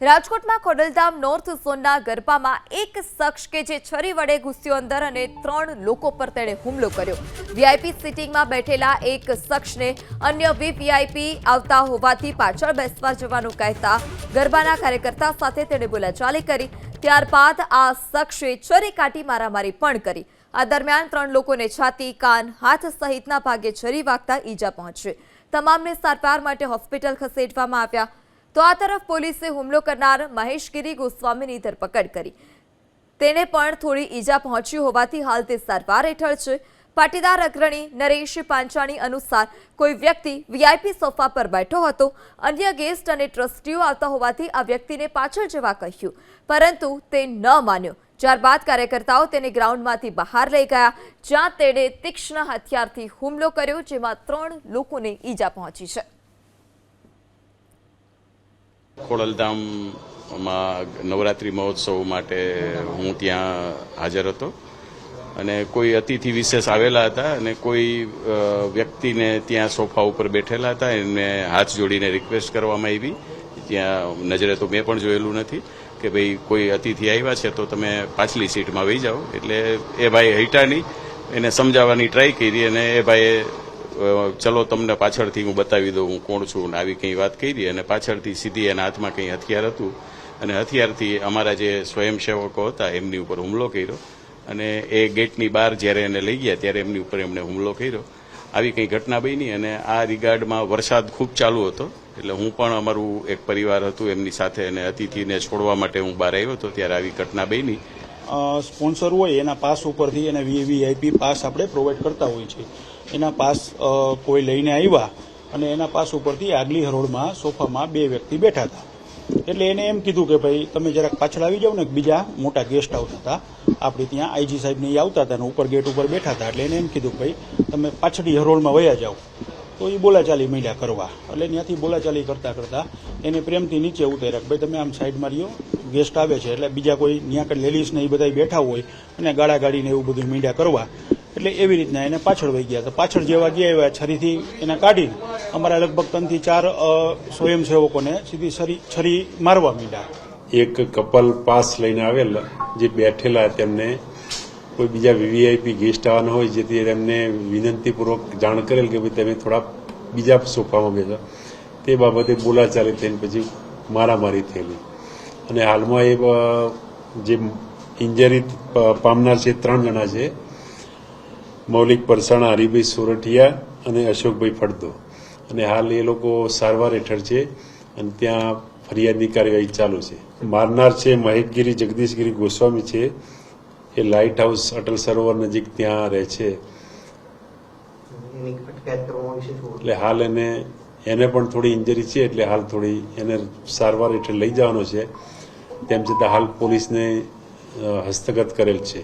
રાજકોટમાં ખોડલધામ નોર્થ ઝોનના ગરબામાં એક શખ્સ કે જે છરી વડે ઘૂસ્યો અંદર અને ત્રણ લોકો પર તેણે હુમલો કર્યો. વીઆઈપી સિટિંગમાં બેઠેલા એક શખ્સને અન્ય વીવીઆઈપી આવતા હોવાથી પાછળ બેસવા જવાનું કહેતા ગરબાના કાર્યકર્તા સાથે તેણે બોલાચાલી કરી. ત્યારબાદ આ શખ્સે છરી કાઢી મારામારી પણ કરી. આ દરમિયાન ત્રણ લોકોને છાતી, કાન, હાથ સહિતના ભાગે છરી વાગતા ઈજા પહોંચી. તમામને સારવાર માટે હોસ્પિટલ ખસેડવામાં આવ્યા. તો આ તરફ પોલીસે હુમલો કરનાર મહેશગીરી ગોસ્વામીની ધરપકડ કરી. તેને પણ થોડી ઈજા પહોંચી હોવાથી હાલ તે સારવાર હેઠળ છે. પાટીદાર અગ્રણી નરેશ પાંચાણી અનુસાર કોઈ વ્યક્તિ વીઆઈપી સોફા પર બેઠો હતો. અન્ય ગેસ્ટ અને ટ્રસ્ટીઓ આવતા હોવાથી આ વ્યક્તિને પાછળ જવા કહ્યું. પરંતુ તે ન માન્યો. ત્યારબાદ કાર્યકર્તાઓ તેને ગ્રાઉન્ડમાંથી બહાર લઈ ગયા, જ્યાં તેણે તીક્ષ્ણ હથિયારથી હુમલો કર્યો, જેમાં ત્રણ લોકોને ઈજા પહોંચી છે. ખોડલધામમાં નવરાત્રિ મહોત્સવ માટે હું ત્યાં હાજર હતો. અને કોઈ અતિથિ વિશેષ આવેલા હતા અને કોઈ વ્યક્તિને ત્યાં સોફા ઉપર બેઠેલા હતા એમને હાથ જોડીને રિક્વેસ્ટ કરવામાં આવી. ત્યાં નજરે તો મેં પણ જોયેલું નથી કે ભાઈ કોઈ અતિથિ આવ્યા છે તો તમે પાછલી સીટમાં વહી જાઓ. એટલે એ ભાઈ હૈટાની એને સમજાવવાની ટ્રાય કરી અને એ ભાઈએ ચલો તમને પાછળથી હું બતાવી દઉં હું કોણ છું ને આવી કંઈ વાત કરી અને પાછળથી સીધી એના હાથમાં કંઈ હથિયાર હતું. અને હથિયારથી અમારા જે સ્વયંસેવકો હતા એમની ઉપર હુમલો કર્યો. અને એ ગેટની બહાર જ્યારે એને લઈ ગયા ત્યારે એમની ઉપર એમણે હુમલો કર્યો. આવી કંઈ ઘટના બની અને આ રિગાર્ડમાં વરસાદ ખૂબ ચાલુ હતો. એટલે હું પણ અમારું એક પરિવાર હતું, એમની સાથે અને અતિથિને છોડવા માટે હું બહાર આવ્યો હતો. ત્યારે આવી ઘટના બની. સ્પોન્સર હોય એના પાસ ઉપરથી એને વીવીઆઈપી પાસ આપણે પ્રોવાઈડ કરતા હોઈએ છીએ. એના પાસ કોઈ લઈને આવ્યા અને એના પાસ ઉપરથી આગલી હરોળમાં સોફામાં બે વ્યક્તિ બેઠા હતા. એટલે એને એમ કીધું કે ભાઈ, તમે જરાક પાછળ આવી જાઓ ને બીજા મોટા ગેસ્ટ આવતા હતા. આપણે ત્યાં આઈજી સાહેબ ને આવતા હતા અને ઉપર ગેટ ઉપર બેઠા હતા. એટલે એને એમ કીધું ભાઈ, તમે પાછળની હરોળમાં વયા જાઓ. તો એ બોલાચાલી માંડ્યા કરવા. એટલે ત્યાંથી બોલાચાલી કરતાં કરતાં એને પ્રેમથી નીચે ઉતાર્યા ભાઈ, તમે આમ સાઈડમાં રહ્યો. ગેસ્ટ આવે છે, એટલે બીજા કોઈ ત્યાં કઈ લેડીઝ ને એ બધા બેઠા હોય અને ગાળા ગાડીને એવું બધું મીંડ્યા કરવા. એટલે એવી રીતના એને પાછળ વહી ગયા તો પાછળ જેવા ગયા એવા છરીથી એને કાઢીને અમારા લગભગ ત્રણથી ચાર સ્વયંસેવકોને સીધી છરી છરી મારવા મીંડા. એક કપલ પાસ લઈને આવેલ, જે બેઠેલા તેમને કોઈ બીજા વીવીઆઈપી ગેસ્ટ આવવાના હોય, જેથી તેમને વિનંતીપૂર્વક જાણ કરેલ કે ભાઈ તમે થોડા બીજા સોફામાં બેસો. તે બાબતે બોલાચાલી થઈને પછી મારામારી થયેલી. અને હાલમાં એ જે ઇન્જરી પામનાર છે ત્રણ જણા છે. મૌલિક પરસાણા હરિભાઈ સોરઠિયા અને અશોકભાઈ ફળદો. અને હાલ એ લોકો સારવાર હેઠળ છે અને ત્યાં ફરિયાદની કાર્યવાહી ચાલુ છે. મારનાર છે મહેશગીરી જગદીશગીરી ગોસ્વામી છે. એ લાઇટ હાઉસ અટલ સરોવર નજીક ત્યાં રહે છે. એટલે હાલ એને એને પણ થોડી ઇન્જરી છે એટલે હાલ થોડી એને સારવાર હેઠળ લઈ જવાનો છે. તેમ છતાં હાલ પોલીસને હસ્તગત કરેલ છે.